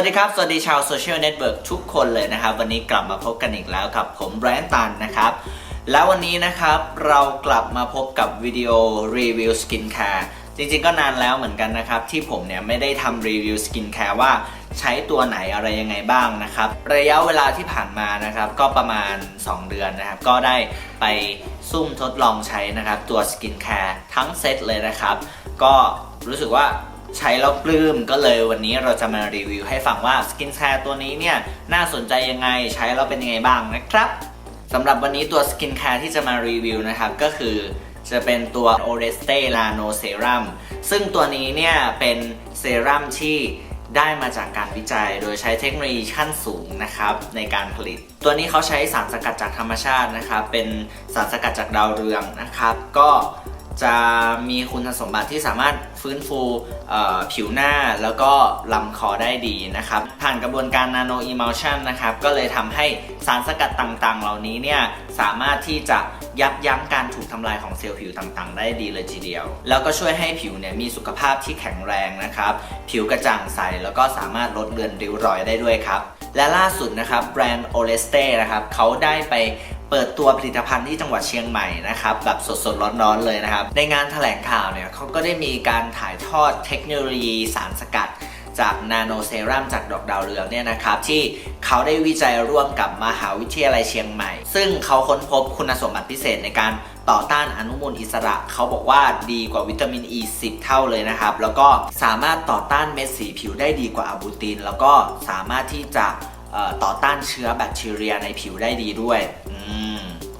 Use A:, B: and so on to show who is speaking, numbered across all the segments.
A: วัสดีครับ สวัสดีชาวโซเชียลเน็ตเวิร์กทุกคนเลยนะครับ วันนี้กลับมาพบกันอีกแล้วกับผมแบรนด์ตันนะครับ แล้ววันนี้นะครับเรากลับมาพบกับวิดีโอรีวิวสกินแคร์จริงๆก็นานแล้วเหมือนกันนะครับ ที่ผมเนี่ยไม่ได้ทำรีวิวสกินแคร์ว่าใช้ตัวไหนอะไรยังไงบ้างนะครับ ระยะเวลาที่ผ่านมานะครับก็ประมาณ 2 เดือนนะครับ ก็ได้ไปซุ่มทดลองใช้นะครับ ตัวสกินแคร์ทั้งเซตเลยนะครับ ก็รู้สึกว่า ใช้แล้วปลื้มก็เลยวันนี้เราจะมารีวิวให้ฟังว่าสกินแคร์ตัวนี้เนี่ยน่าสนใจยังไงใช้แล้วเป็นยังไงบ้างนะครับสำหรับวันนี้ตัวสกินแคร์ที่จะมารีวิวนะครับก็คือจะเป็นตัว o r e s t e Lano Serum ซึ่งตัวนี้เนี่ยเป็นเซรั่มที่ได้มาจากการวิจัยโดยใช้เทคโนโลยีขั้นสูงนะครับในการผลิต ตัวนี้เขาใช้สารสกัดจากธรรมชาตินะครับ เป็นสารสกัดจากดาวเรืองนะครับ ก็ จะมีคุณสมบัติที่สามารถฟื้นฟูผิวหน้าแล้วก็ลำคอได้ดีนะครับ ผ่านกระบวนการ Nano Emulsion นะครับ ก็เลยทำให้สารสกัดต่างๆ เหล่านี้เนี่ยสามารถที่จะยับยั้งการถูกทำลายของเซลล์ผิวต่างๆ ได้ดีเลยทีเดียว แล้วก็ช่วยให้ผิวเนี่ยมีสุขภาพที่แข็งแรงนะครับ ผิวกระจ่างใสแล้วก็สามารถลดเลือนริ้วรอยได้ด้วยครับ และล่าสุดนะครับแบรนด์ o l e s t e นะครับเขาได้ไป เปิดตัวผลิตภัณฑ์ที่จังหวัดเชียงใหม่นะครับแบบสดๆร้อนๆเลยนะครับ ในงานแถลงข่าวเนี่ยเขาก็ได้มีการถ่ายทอดเทคโนโลยีสารสกัดจากนาโนเซรั่มจากดอกดาวเรืองเนี่ยนะครับ ที่เขาได้วิจัยร่วมกับมหาวิทยาลัยเชียงใหม่ ซึ่งเขาค้นพบคุณสมบัติพิเศษในการต่อต้านอนุมูลอิสระ เขาบอกว่าดีกว่าวิตามินอ e ี10 เท่าเลยนะครับ แล้วก็สามารถต่อต้านเม็ดสีผิวได้ดีกว่าอะบูติน แล้วก็สามารถที่จะ ต่อต้านเชื้อแบคทีเรียในผิวได้ดีด้วย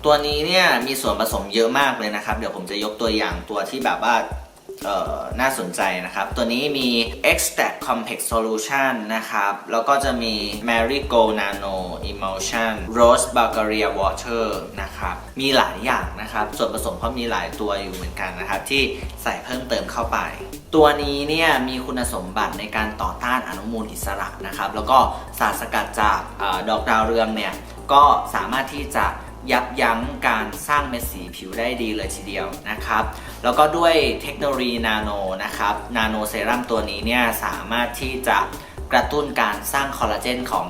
A: ตัวนี้เนี่ยมีส่วนผสมเยอะมากเลยนะครับ เดี๋ยวผมจะยกตัวอย่างตัวที่แบบว่า น่าสนใจนะครับ ตัวนี้มี extract complex solution นะครับ แล้วก็จะมี marigold nano emulsion rose bulgaria water นะครับ มีหลายอย่างนะครับ ส่วนผสมเขามีหลายตัวอยู่เหมือนกันนะครับ ที่ใส่เพิ่มเติมเข้าไป ตัวนี้เนี่ยมีคุณสมบัติในการต่อต้านอนุมูลอิสระนะครับ แล้วก็สารสกัดจากออดอกดาวเรืองเนี่ยก็สามารถที่จะยับยั้งการสร้างเม็ดสีผิวได้ดีเลยทีเดียวนะครับ แล้วก็ด้วยเทคโนโลยีนาโนนะครับ นาโนเซรั่มตัวนี้เนี่ยสามารถที่จะกระตุ้นการสร้างคอลลาเจนของ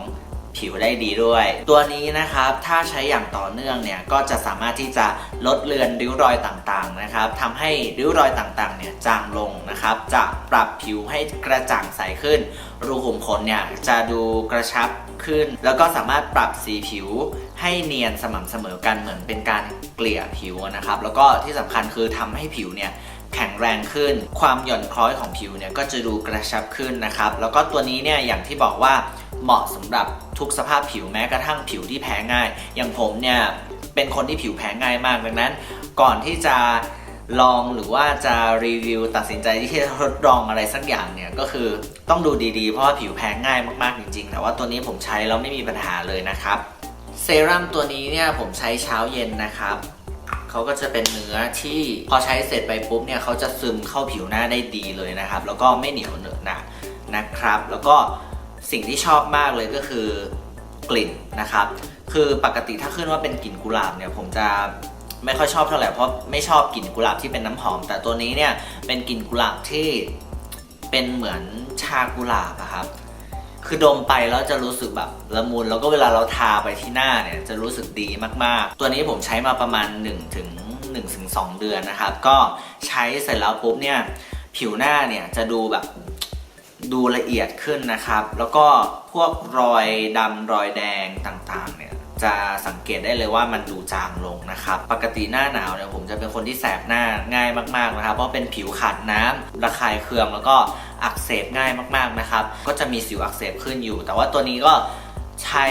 A: ผิวได้ดีด้วย ตัวนี้นะครับถ้าใช้อย่างต่อเนื่องเนี่ยก็จะสามารถที่จะลดเลือนริ้วรอยต่างๆนะครับทำให้ริ้วรอยต่างๆเนี่ยจางลงนะครับ จะปรับผิวให้กระจ่างใสขึ้น รูขุมขนเนี่ยจะดูกระชับ ขึ้น แล้วก็สามารถปรับสีผิวให้เนียนสม่ำเสมอกันเหมือนเป็นการเกลี่ยผิวนะครับ แล้วก็ที่สำคัญคือทำให้ผิวเนี่ยแข็งแรงขึ้น ความหย่อนคล้อยของผิวเนี่ยก็จะดูกระชับขึ้นนะครับ แล้วก็ตัวนี้เนี่ยอย่างที่บอกว่าเหมาะสำหรับทุกสภาพผิวแม้กระทั่งผิวที่แพ้ง่าย อย่างผมเนี่ยเป็นคนที่ผิวแพ้ง่ายมากดังนั้น ก่อนที่จะ ลองหรือว่าจะรีวิวตัดสินใจที่จะทดลองอะไรสักอย่างเนี่ยก็คือต้องดูดีๆ เพราะว่าผิวแพ้ง่ายมากๆจริงๆ แต่ว่าตัวนี้ผมใช้แล้วไม่มีปัญหาเลยนะครับเซรั่มตัวนี้เนี่ยผมใช้เช้าเย็นนะครับเขาก็จะเป็นเนื้อที่พอใช้เสร็จไปปุ๊บเนี่ยเขาจะซึมเข้าผิวหน้าได้ดีเลยนะครับ แล้วก็ไม่เหนียวเหนอะหนะนะครับ แล้วก็สิ่งที่ชอบมากเลยก็คือกลิ่นนะครับ คือปกติถ้าขึ้นว่าเป็นกลิ่นกุหลาบเนี่ยผมจะ ไม่ค่อยชอบเท่าไหร่เพราะไม่ชอบกลิ่นกุหลาบที่เป็นน้ำหอม แต่ตัวนี้เนี่ยเป็นกลิ่นกุหลาบที่เป็นเหมือนชากุหลาบอะครับ คือดมไปแล้วจะรู้สึกแบบละมุนแล้วก็เวลาเราทาไปที่หน้าเนี่ยจะรู้สึกดีมากๆ ตัวนี้ผมใช้มาประมาณ1ถึง1ถึง2เดือนนะครับ ก็ใช้เสร็จแล้วปุ๊บเนี่ยผิวหน้าเนี่ยจะดูแบบดูละเอียดขึ้นนะครับ แล้วก็พวกรอยดำรอยแดงต่างๆเนี่ย จะสังเกตได้เลยว่ามันดูจางลงนะครับ ปกติหน้าหนาวเนี่ยผมจะเป็นคนที่แสบหน้าง่ายมากๆนะครับ เพราะเป็นผิวขาดน้ำระคายเคืองแล้วก็อักเสบง่ายมากๆนะครับ ก็จะมีสิวอักเสบขึ้นอยู่ แต่ว่าตัวนี้ก็ใช้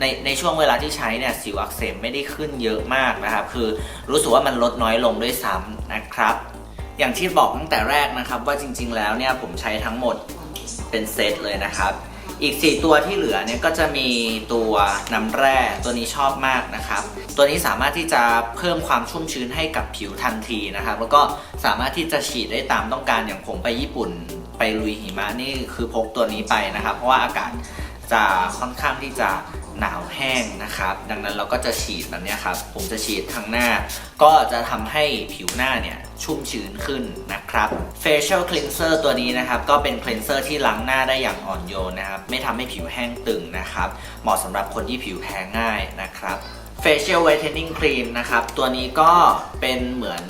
A: ในในช่วงเวลาที่ใช้เนี่ยสิวอักเสบไม่ได้ขึ้นเยอะมากนะครับ คือรู้สึกว่ามันลดน้อยลงด้วยซ้ำนะครับ อย่างที่บอกตั้งแต่แรกนะครับว่าจริง ๆ แล้วเนี่ยผมใช้ทั้งหมดเป็นเซตเลยนะครับ อีก 4 ตัวที่เหลือเนี่ยก็จะมีตัวน้ำแร่ตัวนี้ชอบมากนะครับ ตัวนี้สามารถที่จะเพิ่มความชุ่มชื้นให้กับผิวทันทีนะครับ แล้วก็สามารถที่จะฉีดได้ตามต้องการอย่างผมไปญี่ปุ่นไปลุยหิมะนี่คือพกตัวนี้ไปนะครับ เพราะว่าอากาศจะค่อนข้างที่จะหนาวแห้งนะครับ ดังนั้นเราก็จะฉีดแบบนี้ครับ ผมจะฉีดทางหน้า ก็จะทำให้ผิวหน้าเนี่ย ชุ่มชื้นขึ้นนะครับ facial cleanser ตัวนี้นะครับก็เป็น cleanser ที่ล้างหน้าได้อย่างอ่อนโยนนะครับไม่ทำให้ผิวแห้งตึงนะครับ เหมาะสำหรับคนที่ผิวแพ้ง่ายนะครับ facial whitening cream นะครับตัวนี้ก็เป็นเหมือน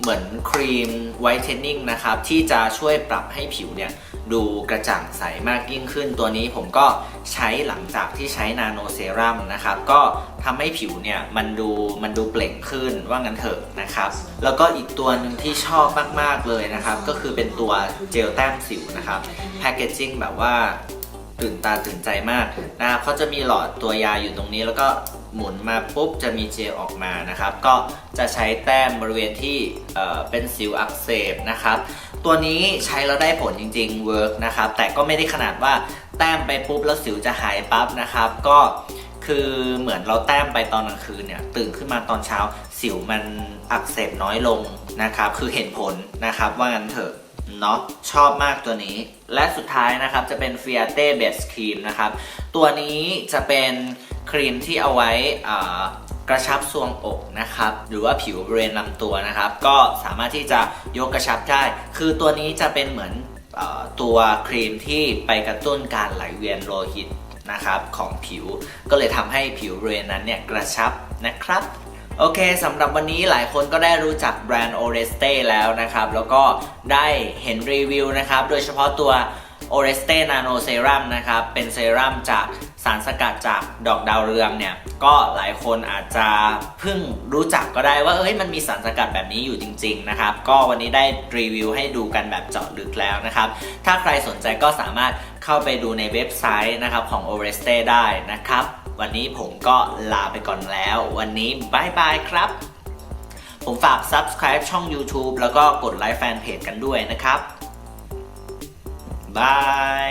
A: เหมือนครีมไวท์เทนนิ่งนะครับที่จะช่วยปรับให้ผิวเนี่ย ดูกระจ่างใสมากยิ่งขึ้น ตัวนี้ผมก็ใช้หลังจากที่ใช้นาโนเซรั่มนะครับ ก็ทำให้ผิวเนี่ยมันดูมันดูเปล่งขึ้นว่างั้นเถอะนะครับ แล้วก็อีกตัวหนึ่งที่ชอบมาก ๆ เลยนะครับ ก็คือเป็นตัวเจลแต้มสิวนะครับแพคเกจจิ้งแบบว่าตื่นตาตื่นใจมากนะครับเขาจะมีหลอดตัวยาอยู่ตรงนี้แล้วก็หมุนมาปุ๊บจะมีเจลออกมานะครับ ก็จะใช้แต้มบริเวณที่เเป็นสิวอักเสบนะครับ ตัวนี้ใช้แล้วได้ผลจริงๆเวิร์กนะครับ แต่ก็ไม่ได้ขนาดว่าแต้มไปปุ๊บแล้วสิวจะหายปั๊บนะครับ ก็คือเหมือนเราแต้มไปตอนกลางคืนเนี่ย ตื่นขึ้นมาตอนเช้าสิวมันอักเสบน้อยลงนะครับ คือเห็นผลนะครับว่างั้นเถอะเนาะชอบมากตัวนี้ และสุดท้ายนะครับจะเป็น Fiate Base Cream นะครับ ตัวนี้จะเป็นครีมที่เอาไว้อ่า กระชับทรวงอกนะครับหรือว่าผิวบริเวณลำตัวนะครับ ก็สามารถที่จะยกกระชับได้ คือตัวนี้จะเป็นเหมือนออตัวครีมที่ไปกระตุ้นการไหลเวียนโลหิตนะครับของผิว ก็เลยทำให้ผิวบริเวณนั้นเนี่ยกระชับนะครับโอเคสำหรับวันนี้หลายคนก็ได้รู้จักแบรนด์ Oreste แล้วนะครับ แล้วก็ได้เห็นรีวิวนะครับ โดยเฉพาะตัว Oreste Nano Serum นะครับ เป็นเซรั่มจาก สารสกัดจากดอกดาวเรืองเนี่ยก็หลายคนอาจจะเพิ่งรู้จักก็ได้ว่าเอ้ยมันมีสารสกัดแบบนี้อยู่จริง ๆ นะครับ ก็วันนี้ได้รีวิวให้ดูกันแบบเจาะลึกแล้วนะครับ ถ้าใครสนใจก็สามารถเข้าไปดูในเว็บไซต์นะครับของ Oreste ได้นะครับ วันนี้ผมก็ลาไปก่อนแล้ว วันนี้บายบายครับ ผมฝาก subscribe ช่อง YouTube แล้วก็กดไลค์แฟนเพจกันด้วยนะครับบาย